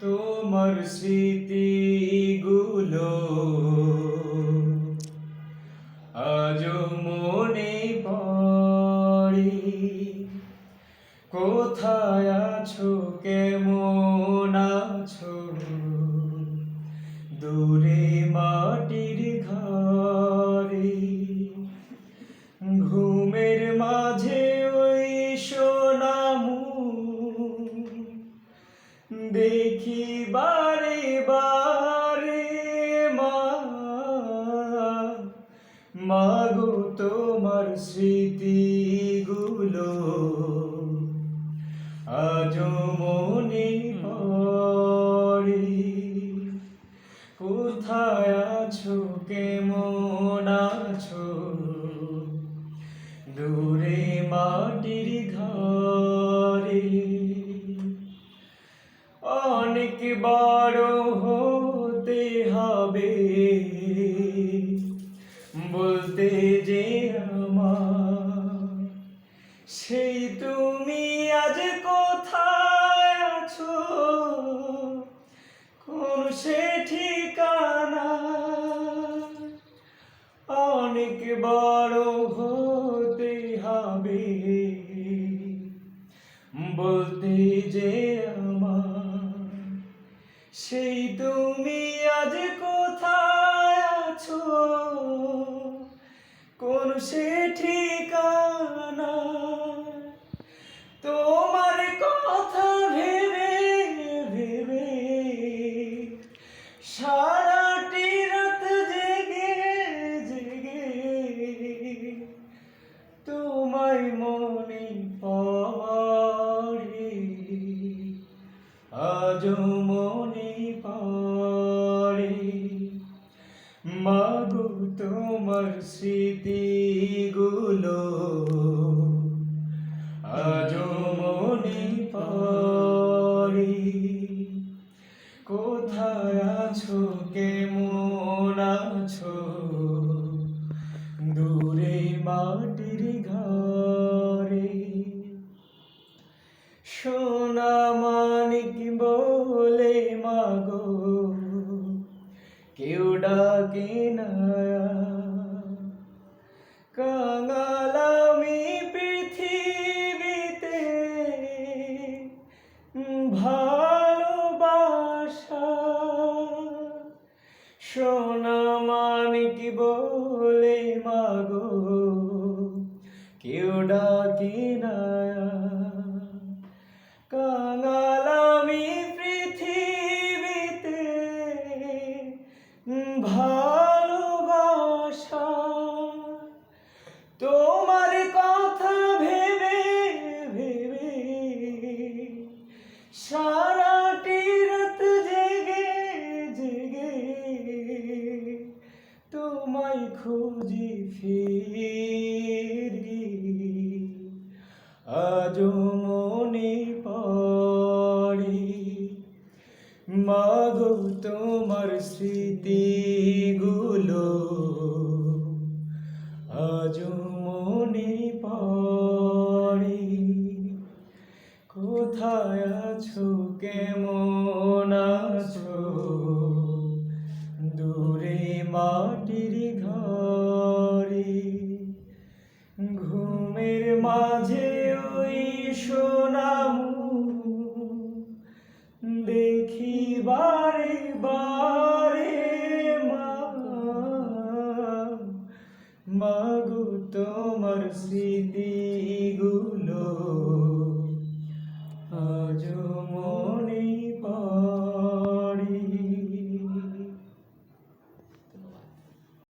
তোমার স্মৃতিগুলো দেখি বারে বারে মাগো তোমার স্মৃতিগুলো আজও মনে পড়ে। কোথায় আছো, কেমন আছো? দূরে মাটির বড় হতে হবে। বলতে যে আমার, সেই তুমি আজ কোথায় আছো? কোন সে ঠিকানা? অনেক বড় হতে হবে। বলতে যে আমার সেই তুমি আজ কোথায় আছো? কোন সে ঠিকানা? তোমার কথা ভেবে ভেবে সারাটি রাত জেগে জেগে তোমায় মনে পড়ে আজও মাগো তোমার স্মৃতিগুলো। আজও মনে পড়ে। কোথায় আছো, কেমন আছো? দূরে মাটির ঘরে। সোনা মানিক বলে মাগো কেউ ডাকে না। কাঙালামি পৃথিবীতে ভালোবাসা। সোনা মানিক বলে মাগো কেউ ডাকে না। কাঙালামি খুঁজি ফিরি আজও মনে পড়ে মাগো তোমার স্মৃতিগুলো। আজও মনে পড়ে কোথায় আছো, কেমন আছো? দূরে মাটির তোমার স্মৃতি।